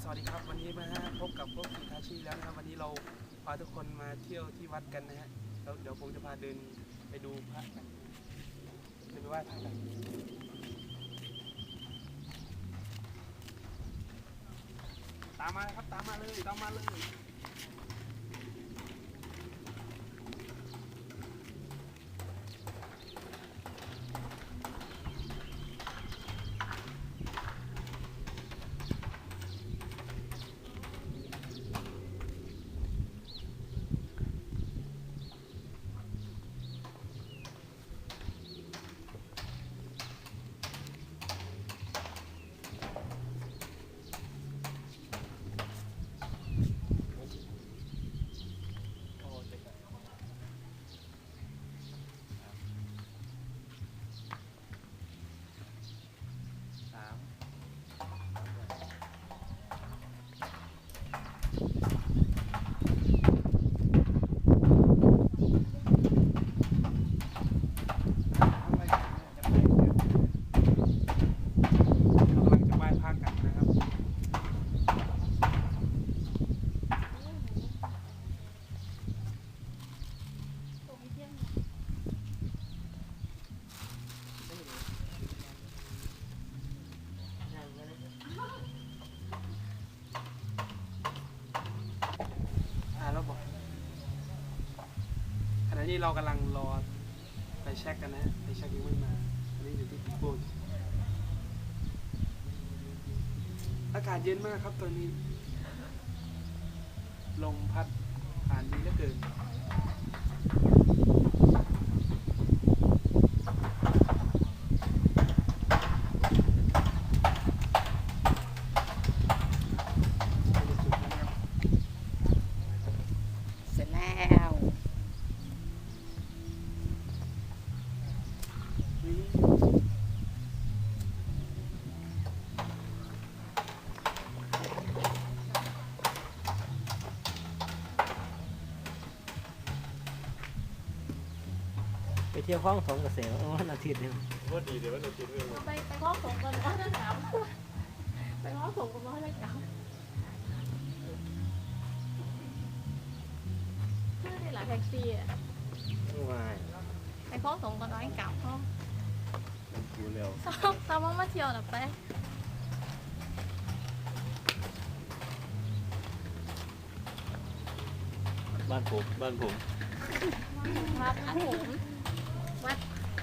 สวัสดีครับวันนี้นะฮะพบกับพวกกีทาชีแล้วนะครับวันนี้เราพาทุกคนมาเที่ยวที่วัดกันนะฮะแล้วเดี๋ยวผมจะพาเดินไปดูพระกันเดินไปไหว้พระกันตามมาเลยครับตามมาเลยตามมาเลย โอ้เจ๋งอะสามเรากำลังจะไหว้พระกันนะครับ อ่าแล้วบอกขณะ นี้เรากำลังรอไปเช็คกันนะไปเช็คยังไม่มาอันนี้อยู่ที่ปีโป้อากาศเย็นมากครับตอนนี้ ลมพัดผ่านดีเหลือเกิน เสร็จแล้ว ไปเที่ยวห้องสองเกษตรวันอาทิตย์เนี่ยไปไปง้อส่งกันร้อยละสามไปง้อส่งกันร้อยละสามเพื่อได้หลายแท็กซี่อะว้ายไปง้อส่งกันร้อยเก่าห้องมันกูเร็วซ้อมซ้อมมาเที่ยวหรอไปบ้านผมบ้านผมวัดอันผม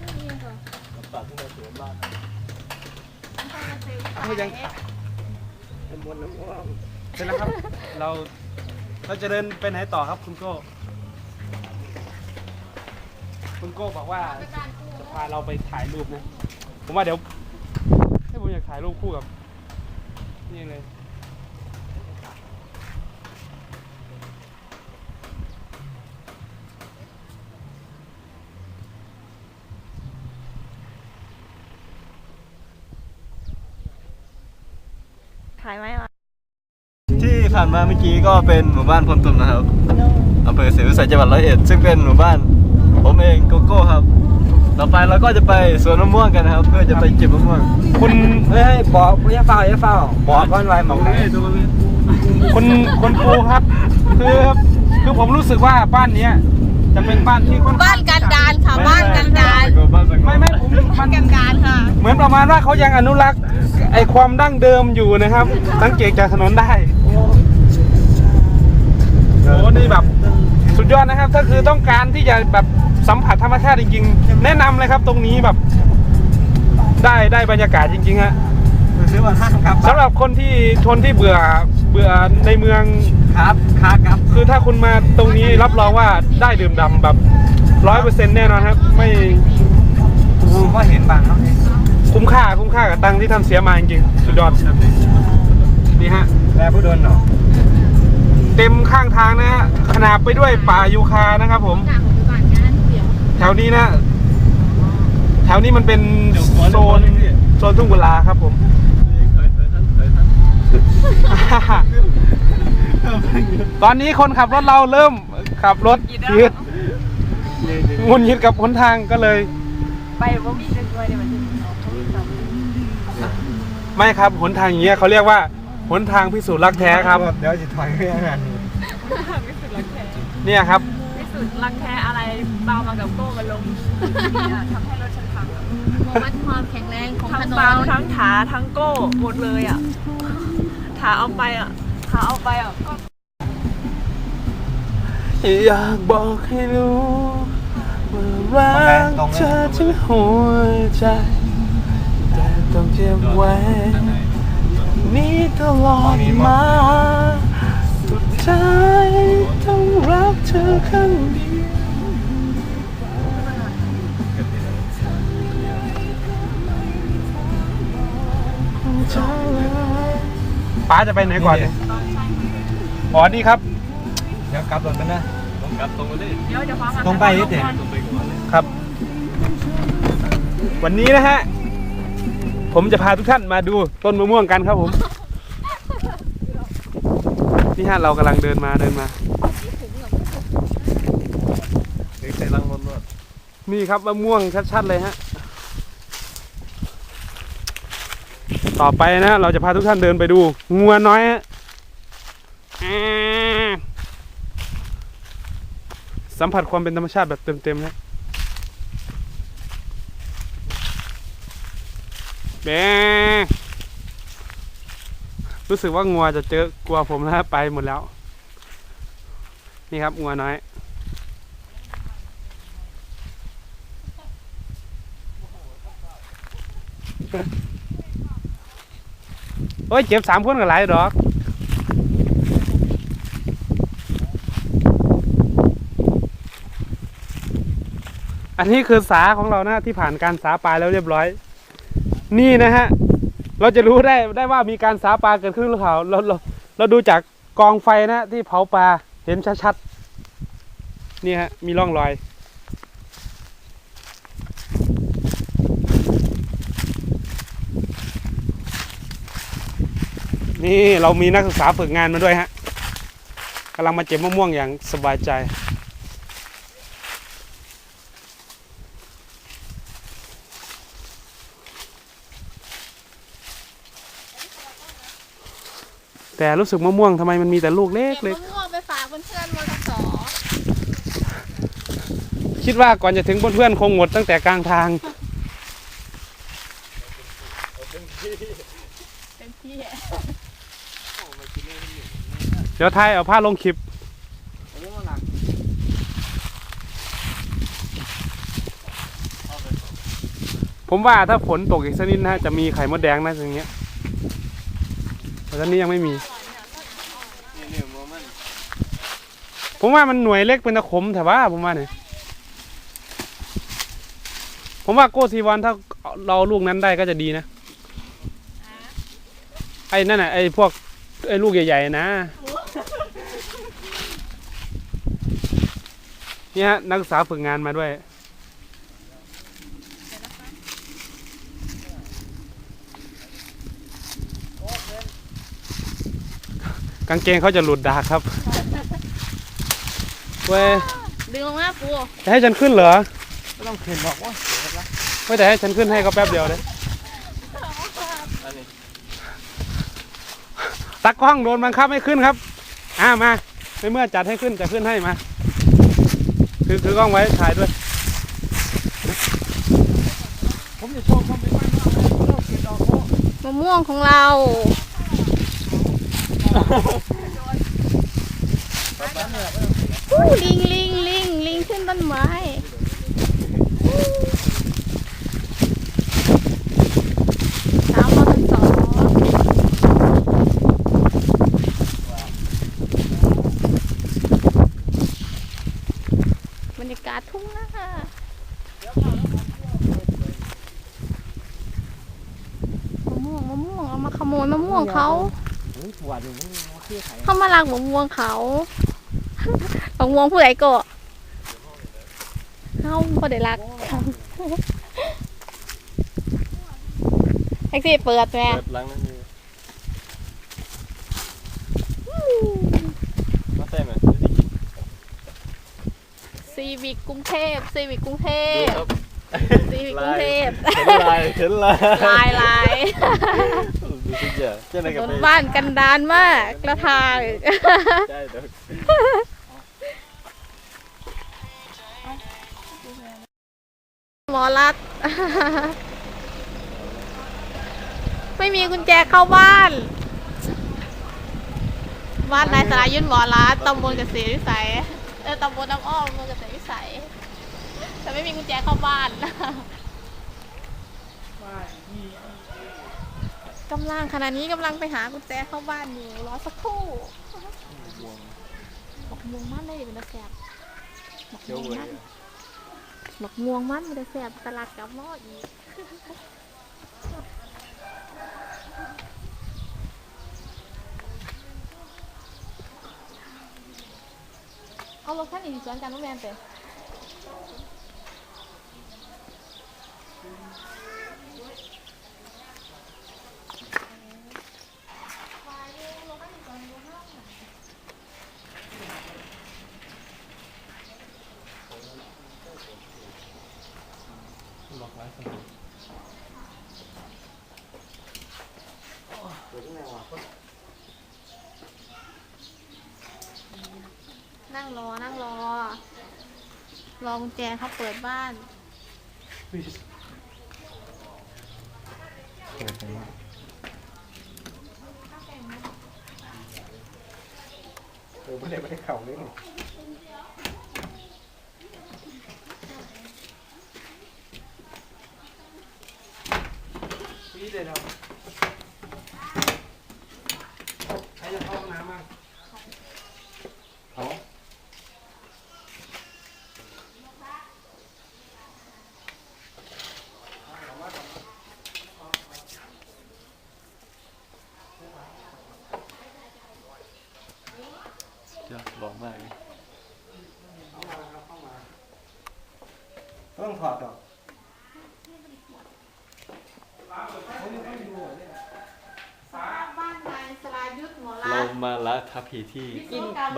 วัดนี่ค่ะปากที่เราสวนบ้านเอายังน้ำมันน้ำว่างเสร็จแล้วครับ เราเราจะเดินไปไหนต่อครับคุณโก้ คุณโก้บอกว่าจะพาเราไปถ่ายรูปนะ ผมว่าเดี๋ยวให้ผมอยากถ่ายรูปคู่กับ นี่เลย ถ่ายไหมวะที่ผ่านมาเมื่อกี้ก็เป็นหมู่บ้านพลตุมนะครับอำเภอศรีวิสัยจังหวัดร้อยเอ็ดซึ่งเป็นหมู่บ้านผมเองโกโก้ครับ ต่อไปเราก็จะไปสวนมะม่วงกันนะครับ เพื่อจะไปเก็บมะม่วง คุณเฮ้ยบอกอย่าเฝ้าอย่าเฝ้าบอกก่อนไว้หมองไหนคุณคุณปูครับคือคือผมรู้สึกว่าบ้านเนี้ยจะเป็นบ้านที่ค่อนข้งบ้าน กันดานค่ะบ้านกันดานไม่ไม่ผมมันกันดานค่ะ เหมือนประมาณว่าเขายังอนุรักษ์ไอความดั้งเดิมอยู่นะครับ สังเกตจากถนนได้โอ้นี่แบบสุดยอดนะครับ ถ้าคือต้องการที่จะแบบสัมผัสธรรมชาติจริงๆ แนะนำเลยครับตรงนี้แบบ ได้ได้บรรยากาศจริงๆฮะซื้อมาห้างครับสำหรับคนที่ทนที่เบื่อเบื่อในเมืองครับค้าครับคือถ้าคุณมาตรงนี้รับรองว่าได้ดื่มด่ำแบบ ร้อยเปอร์เซ็นต์แน่นอนครับ ไม่กูก็เห็นบางแล้วนี่คุ้มค่าคุ้มค่ากับตังค์ที่ท่านเสียมาจริงๆสุดยอดนี่ฮะแลผู้โดนเนาะเต็มข้างทางนะฮะขนาบไปด้วยป่ายูคานะครับ ผมจากของบ้านงานเดี๋ยวแถวนี้นะ แถวนี้มันเป็นโซนโซนทุ่งกุลาครับ ผมตอนนี้คนขับรถเราเริ่มขับรถยืด งุนยิดกับหนทางก็เลย ไปว่ามีจังเลยเนี่ยมันจะไม่ครับหนทางอย่างเงี้ยเขาเรียกว่าหนทางพิสูจน์รักแท้ครับ เดี๋ยวจะถอยเรื่องนั้นเนี่ยครับพิสูจน์รักแท้อะไรเบามากับโก้มาลงทำให้รถฉันพังวัดความแข็งแรงของทั้ถงนเบานทั้งถาทั้งโก้หมดเลยอะถาเอาไปอะถาเอาไปอะก็ อยากบอกให้รู้ว่า รักเธอทั้งหัวใจ แต่ต้องเก็บไว้นี้ตลอดมาสุดท้ายต้องรักเธอครั้งเดียวป้าจะไปไหนก่อนเนี่ยอ๋อนี่ครับ เดี๋ยวกลับรถกันนะครับตรงไปเลยเดี๋ยวจะฟ้องมาตรงไปนิดเดียว ครับ วันนี้นะฮะ ผมจะพาทุกท่านมาดูต้นมะม่วงกันครับผม นี่ฮะเรากำลังเดินมาเดินมาเด็กใส่ลังรถรถนี่ครับมะม่วงชัดๆเลยฮะ ต่อไปนะ เราจะพาทุกท่านเดินไปดูงัวน้อยฮะสัมผัสความเป็นธรรมชาติแบบเต็มๆนะ แบงรู้สึกว่างัวจะเจอกลัวผมแล้วไปหมดแล้ว นี่ครับงัวน้อยโอ้ยเจ็บสามคนก็หลายดอกอันนี้คือสาของเรานะที่ผ่านการสาปลายแล้วเรียบร้อย นี่นะฮะ เราจะรู้ได้ได้ว่ามีการสาปลาเกิดขึ้นหรือเปล่าเราเราเราดูจากกองไฟนะที่เผาปลาเห็นชัดๆนี่ฮะมีร่องรอย นี่เรามีนักศึกษาฝึกงานมาด้วยฮะกำลังมาเจ็บมะม่วงอย่างสบายใจ แต่รู้สึกมะม่วงทำไมมันมีแต่ลูกเล็เก็กบเล็กมะม่วงไปฝากเพื่อนๆมทสคิดว่าก่อนจะถึงเพื่อนๆคงหมดตั้งแต่กลางทาง เป็นพี่ เดี๋ยวไทยเอาผ้าลงคลิป ผมว่าถ้าฝนตกอีกสักนิดนะจะมีไข่มดแดงนะอย่างเงี้ย แต่ตอนนี้ยังไม่มี นี่นี่โมมันผมว่ามันหน่วยเล็กเป็นตะขมแต่ว่าผมว่าเนี่ยผมว่าโกซีวันถ้าเราลูกนั้นได้ก็จะดีนะ ไอ้นั่นน่ะไอ้พวกไอ้ลูกใหญ่ๆนะ เนี่ยฮะนักศึกษาฝึกงานมาด้วย กางเกงเขาจะหลุดดากครับเว้ยดึงลงมาปูจะให้ฉันขึ้นเหรอไม่ต้องเข็นบอกว่าไม่แต่ให้ฉันขึ้นให้ก็แป๊บเดียวเลยอันนี้ตากล้องโดนบังคับให้ขึ้นครับอ่ามาในเมื่อจัดให้ขึ้นจะขึ้นให้มาคือคือกล้องไว้ถ่ายด้วย ผมจะโชว์ความเป็นบ้านมากเลยผมต้องเข็นดอกโอ้มะม่วงของเรา อู้ลิงลิงลิงลิงขึ้นต้นไม้สามมทสบรรยากาศทุ่งนามะม่วงมะม่วงเอามาขโมยมะม่วงเขา โหถั่วดูนี่มันคือไข่เขามาลักมะม่วงเขามะม่วงผู้ใดก็เขาบ่ได้รักแท็กซี่เปิดแม่เปิดหลังนั่นนี่มาใส่ไหมซีวิกกรุงเทพซีวิกกรุงเทพซีวิกกรุงเทพเห็นลายเห็นลายลายลาย ดรู้สึกอย่าเจ้าไหนถกับนไปนบ้านกันดานมากกระทางหมอรัด ไม่มีกุญแจเข้าบ้าน บ้านนายสรายุทธหมอรัดตำบลเกษตรวิสัยเออตำบลน้ำอ้อมเมืองเกษตรวิสัย แต่ไม่มีกุญแจเข้าบ้าน กำลังขณะนี้กำลังไปหากุญแจเข้าบ้านอยู่รอสักครู่บอกม่วงมันเลยเป็นตะแสบบอกเจ้าม่วงมันบอกม่วงมันเป็นตะแสบตลาดกับหม้ออีกเอารถคันอีกสวนกันน้องแมนเตะนั่งรอ นั่งรอ รอกุญแจเขาเปิดบ้านเออไม่ได้ไม่ได้เข่าเลย พี่เลยเราใครจะเข้าห้องน้ำบ้างเขาเจ้าหล่อมากเลย ต้องถอดหรอก บ้านนายสลายุทธหมอ เรา รัฐ ทับผีที่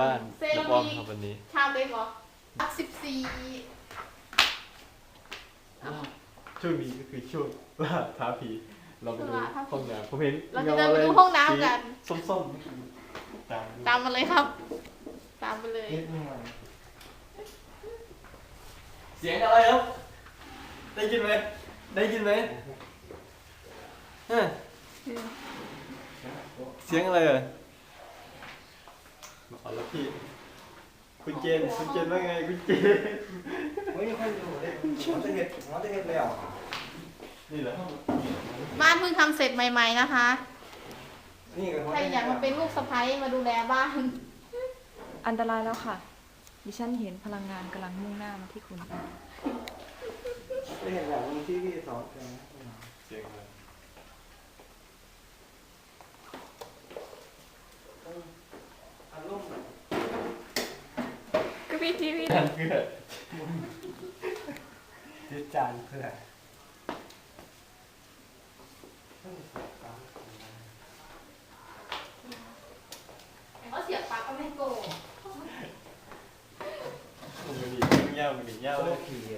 บ้านน้ำอ้อมครับวันนี้ชามเล็กเหรอรักสิบสี่ช่วงนี้ก็คือช่วงล่าท้าผี เราไปดูห้องน้ำผมเห็นเราจะเดินไปดูห้องน้ำกัน สีส้มๆตามดูตามมาเลยครับ ตามไปเลย นิดหน่อยเสียงอะไรครับ ได้ยินไหมได้ยินไหมฮะเสียงอะไรอ่ะเอาละพี่คุณเจนคุณเจนว่าไงคุณเจนเฮ้ยค่อยดูเลยหัวจะเห็ดหัวจะเห็ดเลยอะนี่แหละห้องบ้านเพิ่งทำเสร็จใหม่ ๆ นะคะนี่กับหัวใครอยากมาเป็นลูกสะใภ้มาดูแลบ้าน อันตรายแล้วค่ะ ดิฉันเห็นพลังงานกำลังมุ่งหน้ามาที่คุณไม่เห็นแบบมีที่พี่สอนกันนะ เสียงอะไร อารมณ์ ก็พี่ทีวีนั่นคือยึดจานเพื่อเขาเสียบปลั๊กก็ไม่โกง มันดีเงี้ยวมันดีเงี้ยวเอาเลลูยกผีอะยำยำ